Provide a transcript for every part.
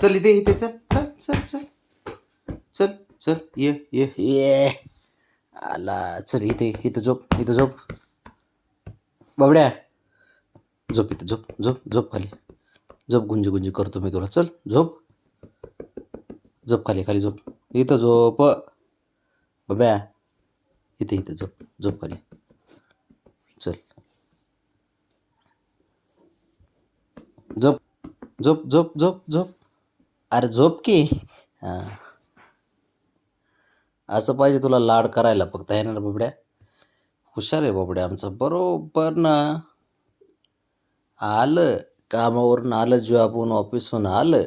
चल इथे इथे चल चल चल चल. चल चल ये ये ये. आला चल इथे इथं झोप इथं झोप. बाबड्या. झोप इथं झोप झोप झोप खाली. झोप गुंजी गुंजी करतो मी तुला. चल झोप. झोप खाली खाली झोप. इथं झोप. बाब्या इथे इथं झोप झोप खाली. चल. झोप झोप झोप झोप झोप. अरे झोप की. हां. असं पाहिजे तुला लाड करायला फक्त आहे ना बाबड्या? हुशार आहे बाबड्या आमचं. बरोबर ना. आलं कामावरून आलं जॉबहून ऑफिसहून आलं.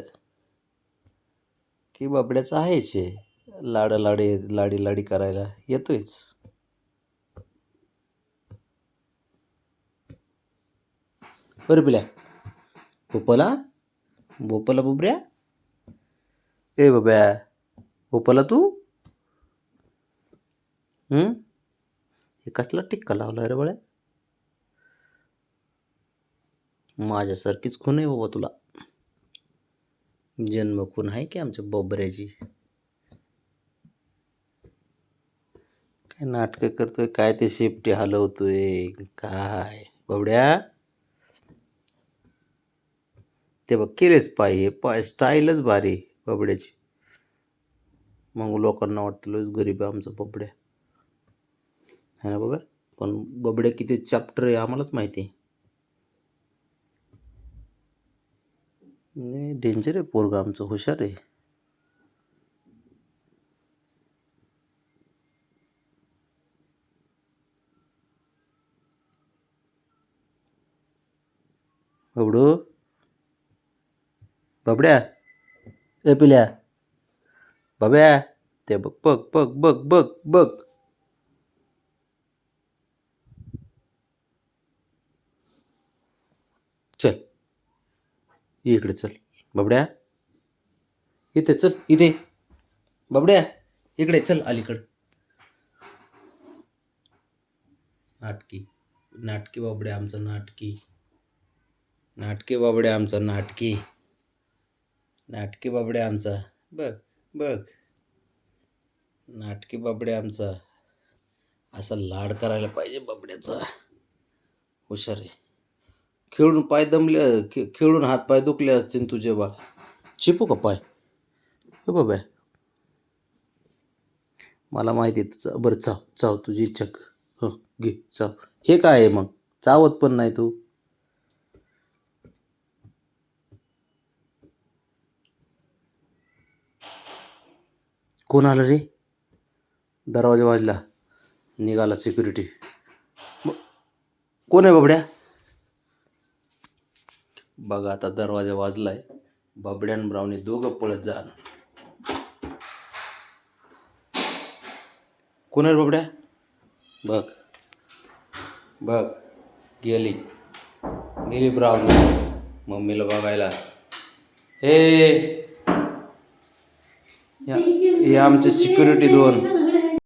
की बाबड्याचं आहेच आहे लाड लाडी लाडी लाडी करायला येतोयच. बरं पिल्या. भोपला? भोपला बुबऱ्या ए बाब्या ओपला तू? हे? कसला टिक्का लावला रे बळ्या? माझ्यासारखीच खून आहे बाबा तुला. जन्म खून आहे की आमच्या बोबऱ्याची? काय नाटकं करतोय काय ते शेपटी हलवतोय काय? बबड्या? ते बघ केलेच पाय हे पाय स्टाईलच भारी. बाबड्याची मग लोकांना वाटतं गरीब आहे आमचं बबड्या है ना बाबा? पण बबड्या किती चॅप्टर आहे आम्हालाच माहिती आहे. नाही डेंजर आहे पोरगा आमचं हुशार आहे. बबडू बबड्या? ए पिल्या बाब्या ते बघ बघ बघ बघ बघ बघ चल इकडे चल बाबड्या इथे चल इथे बाबड्या इकडे चल अलीकडं नाटकी नाटकी बाबड्या आमचं नाटकी नाटके बाबड्या आमचं नाटकी नाटकी बाबड्या आमचा. बघ बघ. नाटकी बाबड्या आमचा. असा लाड करायला पाहिजे बाबड्याचा. हुशार आहे. खेळून पाय दमले खे खेळून हात पाय दुखले असतील तुझे बा चिपू का पाय? हो बाबा. मला माहिती आहे तुझं. बरं चाव चाव तुझी इच्छा. हो घे चाव. हे काय आहे मग? चावत पण नाही तू. कोण आलं रे? दरवाजा वाजला निघाला सिक्युरिटी कोण आहे बाबड्या? बघा आता दरवाजा वाजलाय. बाबड्यान आणि दोघं पळत जा. कोण आहे बाबड्या? बघ. बघ गेली. गेली ब्राऊनी. मम्मीला बघायला. हे! या- हे आमचे सिक्युरिटी दोन